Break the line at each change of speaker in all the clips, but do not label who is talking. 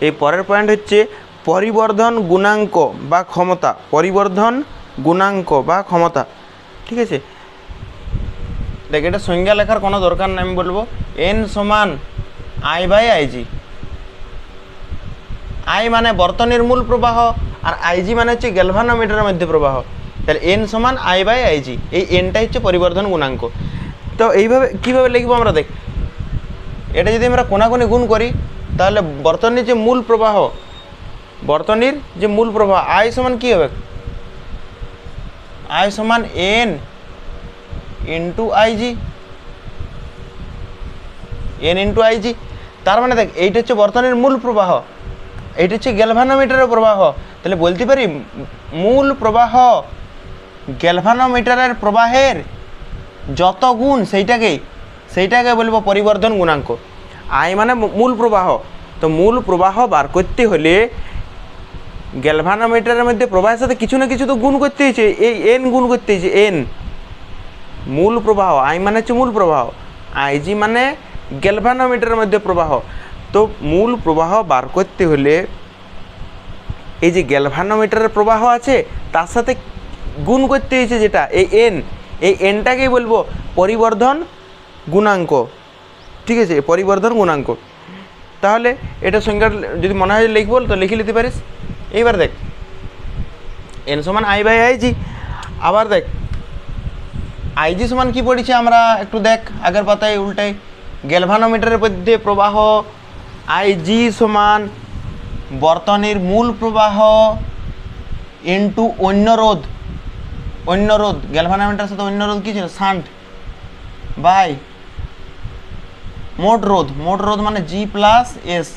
এই পরের পয়েন্ট হচ্ছে পরিবর্ধন গুণাঙ্ক বা ক্ষমতা। পরিবর্ধন গুণাঙ্ক বা ক্ষমতা। ঠিক আছে? দেখ, এটা সংজ্ঞা লেখার কোনো দরকার নেই, আমি বলব। এন সমান আই বাই আইজি আই মানে বর্তনের মূল প্রবাহ আর আইজি মানে হচ্ছে গ্যালভানোমিটারের মধ্যে প্রবাহ। তাহলে এন সমান আই বাই আইজি এই এনটা হচ্ছে পরিবর্ধন গুণাঙ্ক। তো এইভাবে, কীভাবে লিখব আমরা দেখ? এটা যদি আমরা কোনাকুনি গুণ করি তাহলে বর্তনীর যে মূল প্রবাহ, বর্তনীর যে মূল প্রবাহ, আই সমান কী হবে? আই সমান N into IG N into IG তার মানে দেখ, এইটা হচ্ছে বর্তমানের মূল প্রবাহ। এইটা হচ্ছে গ্যালভানোমিটারের প্রবাহ। তাহলে বলতে পারি, মূল প্রবাহ গ্যালভানোমিটারের প্রবাহের যত গুণ সেইটাকে সেইটাকে বলব পরিবর্ধন গুণাঙ্ক। আই মানে মূল প্রবাহ। তো মূল প্রবাহ বার করতে হলে গ্যালভানোমিটারের মধ্যে প্রবাহের সাথে কিছু না কিছু তো গুণ করতে হয়েছে। এই এন গুণ করতে হয়েছে এন মূল প্রবাহ আই মানে হচ্ছে মূল প্রবাহ। আইজি মানে গ্যালভানোমিটারের মধ্যে প্রবাহ। তো মূল প্রবাহ বার করতে হলে এই যে গ্যালভানোমিটারের প্রবাহ আছে, তার সাথে গুণ করতে হয়েছে যেটা, এই এন এই এনটাকেই বলব পরিবর্ধন গুণাঙ্ক। ঠিক আছে, পরিবর্ধন গুণাঙ্ক। তাহলে এটা সংখ্যা যদি মনে হয় লিখব, তো লিখে নিতে পারিস। এইবার দেখ। এন সমান আই বাই আইজি আবার দেখ। আইজি সমান কি পড়েছে আমরা একটু দেখ। আগের পাতায় উল্টাই গ্যালভানোমিটারের মধ্যে প্রবাহ আইজি সমান বর্তনীর মূল প্রবাহ ইন্টু অন্য রোধ। অন্য রোধ। গ্যালভানোমিটারের সাথে অন্য রোধ কী ছিল? শান্ট বাই মোট রোধ মোট রোধ মানে জি প্লাস এস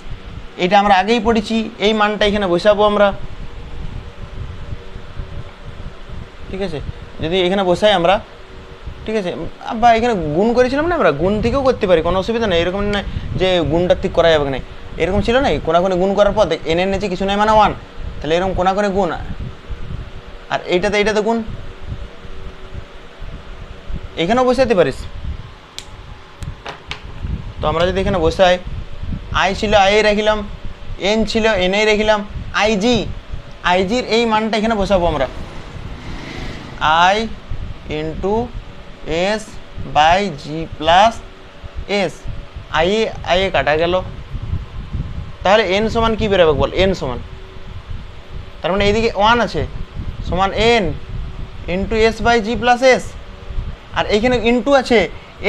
এটা আমরা আগেই পড়েছি, এই মানটা এখানে বসাবো আমরা। ঠিক আছে? যদি এখানে বসাই আমরা, ঠিক আছে? বা এখানে গুণ করেছিলাম না আমরা? গুণ থেকেও করতে পারি, কোনো অসুবিধা নেই। এরকম নয় যে গুণটা ঠিক করা যাবে না। এরকম ছিল না? কোনাকুনি গুণ করার পর এন এর নিচে কিছু নেই মানে ওয়ান তাহলে এরকম কোনাকুনি গুণ। আর এইটাতে এইটাতে গুণ। এখানেও বসাতে পারিস। আমরা যদি এখানে বসাই আই ছিল আই রাখিলাম এন ছিল এনএই রাখিলাম আইজি আইজির এই মানটা এখানে বসাবো আমরা। I into S by G plus S I A I এ কাটা গেল। তাহলে এন সমান কী বেরোবে বল? এন সমান। তার মানে এইদিকে ওয়ান আছে। সমান N into S by G plus S আর এইখানে ইন্টু আছে।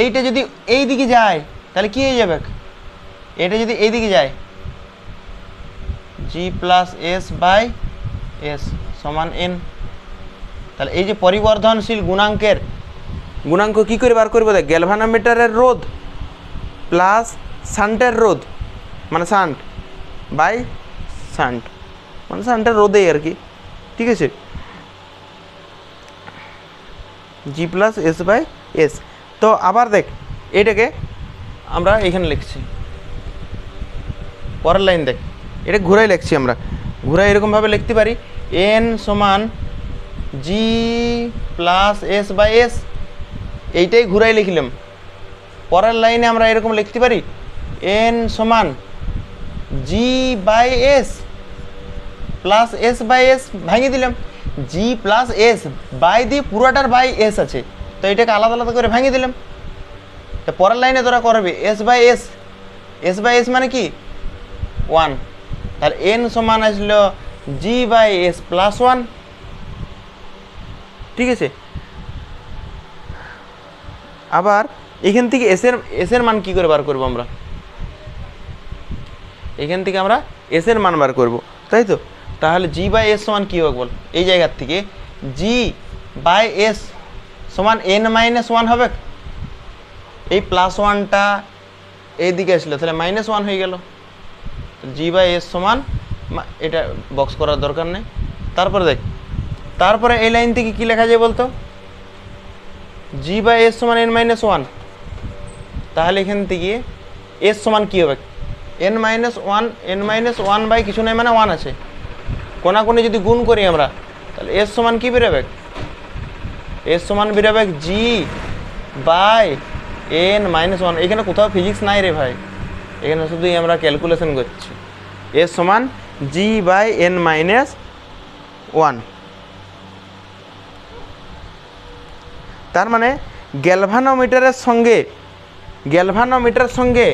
এইটা যদি এই দিকে যায় তাহলে কী হয়ে যাবে? এটা যদি এই দিকে যায় G plus S by S সমান এন তাহলে এই যে পরিবর্ধনশীল গুণাঙ্কের, গুণাঙ্ক কী করে বার করব দেখ? গ্যালভানোমিটারের রোধ প্লাস শান্টের রোধ মানে শান্ট বাই শান্ট মানে শান্টের রোধেই আর কি, ঠিক আছে? G plus S by S তো আবার দেখ, এটাকে আমরা এখানে লিখছি। পরের লাইন দেখ। এটা ঘুরাই লিখছি আমরা। ঘুরাই এরকমভাবে লিখতে পারি এন সমান G plus S by S এইটাই ঘুরাই লিখলাম। পরের লাইনে আমরা এরকম লিখতে পারি এন সমান G by S plus S by S ভাঙিয়ে দিলাম। জি প্লাস এস বাই দিয়ে পুরোটার বাই এস আছে। তো এটাকে আলাদা আলাদা করে ভাঙিয়ে দিলাম। তো পরের লাইনে তোরা করবে S by S S by S মানে কি? ওয়ান তাহলে এন সমান আসলো G by S plus one ঠিক আছে? আবার এখান থেকে এসের এসের মান কি করে বার করব আমরা? এখান থেকে আমরা এসের মান বার করব, তাই তো? তাহলে জি বাই এস সমান কী হবে বল? এই জায়গার থেকে জি বাই এস সমান এন মাইনাস ওয়ান হবে? এই প্লাস ওয়ানটা এইদিকে আসলো, তাহলে মাইনাস ওয়ান হয়ে গেল। জি বাই এস সমান এটা বক্স করার দরকার নেই। তারপরে দেখ, তারপরে এই লাইন থেকে কি লেখা যায় বলতো? জি বাই এস সমান এন মাইনাস ওয়ান তাহলে এখান থেকে এস সমান কী হবে? N minus one N minus one by কিছু নাই মানে ওয়ান আছে। কোনাকুনি যদি গুণ করি আমরা, তাহলে এস সমান কী বেরোবে? এস সমান বেরোবে G by N minus one এখানে কোথাও ফিজিক্স নাই রে ভাই। এখানে শুধুই আমরা ক্যালকুলেশন করছি। এস সমান G by N minus one তার মানে গ্যালভানোমিটারের সঙ্গে গ্যালভানোমিটারের সঙ্গে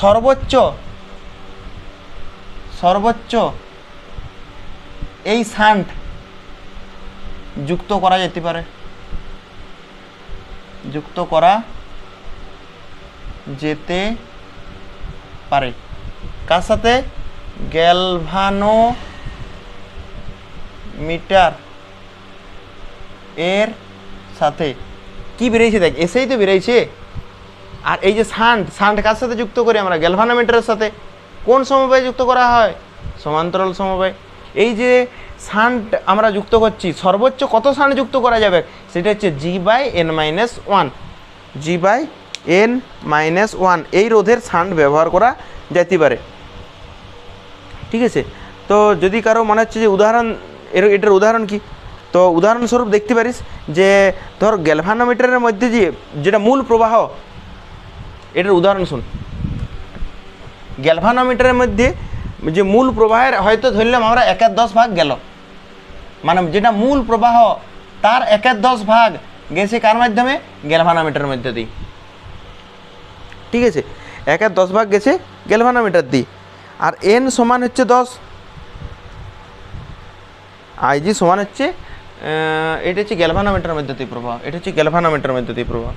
সর্বোচ্চ সর্বোচ্চ এই শান্ট যুক্ত করা যেতে পারে। যুক্ত করা যেতে পারে। কার সাথে? গ্যালভানো মিটার এর সাথে। কি বেরিয়েছে দেখ, এসেই তো বেরিয়েছে। আর এই যে শান্ট শান্ট কার সাথে যুক্ত করি? আমরা গ্যালভানোমিটারের সাথে। কোন সমবায় যুক্ত করা হয়? সমান্তরাল সমবায়। এই যে শান্ট আমরা যুক্ত করছি, সর্বোচ্চ কত শান্ট যুক্ত করা যাবে? সেটা হচ্ছে G by N minus one G by N minus one, এই রোধের শান্ট ব্যবহার করা যেতে পারে। ঠিক আছে? তো যদি কারও মনে হচ্ছে যে উদাহরণ, এর, এটার উদাহরণ কি? তো উদাহরণস্বরূপ দেখতে পারিস যে, ধর গ্যালভানোমিটারের মধ্যে যে, যেটা মূল প্রবাহ, এটার উদাহরণ শুন। গ্যালভানোমিটারের মধ্যে যে মূল প্রবাহের, হয়তো ধরলাম আমরা একের দশ ভাগ গেল। মানে যেটা মূল প্রবাহ, তার একের দশ ভাগ গেছে কার মাধ্যমে? গ্যালভানোমিটারের মধ্যে দিয়ে। ঠিক আছে? একের দশ ভাগ গেছে গ্যালভানোমিটার দিয়ে আর এন সমান হচ্ছে দশ। আইজি সমান হচ্ছে এটা হচ্ছে গ্যালভানোমিটারের মধ্যে প্রবাহ। এটা হচ্ছে গ্যালভানোমিটারের মধ্যে প্রবাহ।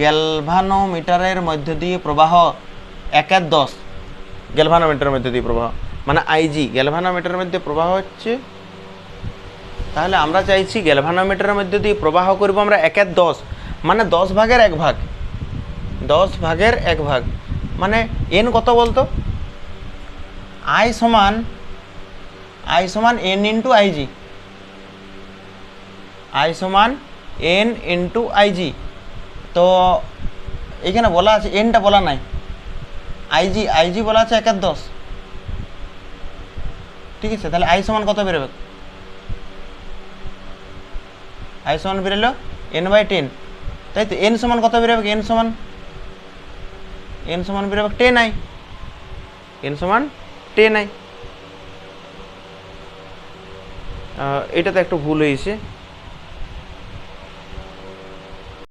গ্যালভানোমিটারের মধ্যে দিয়ে প্রবাহ একের দশ। গ্যালভানোমিটারের মধ্যে দিয়ে প্রবাহ। মানে আইজি গ্যালভানোমিটারের মধ্যে প্রবাহ হচ্ছে, তাহলে আমরা চাইছি গ্যালভানোমিটারের মধ্যে দিয়ে প্রবাহ করব আমরা একের দশ। মানে দশ ভাগের এক ভাগ। দশ ভাগের এক ভাগ। মানে এন কত বলতো? আই সমান আই সমান N into I G I সমান এন ইন্টু আইজি তো এখানে বলা আছে এনটা বলা নাই। আইজি আইজি বলা আছে একের দশ। ঠিক আছে, তাহলে আই সমান কত বেরোবে? আই সমান বেরোলো এন বাই টেন তাই তো এন সমান কত বেরোবে? এন সমান এন সমান বেরোবে টেন আই। এন সমান টেন আই। এটাতে একটু ভুল হয়েছে।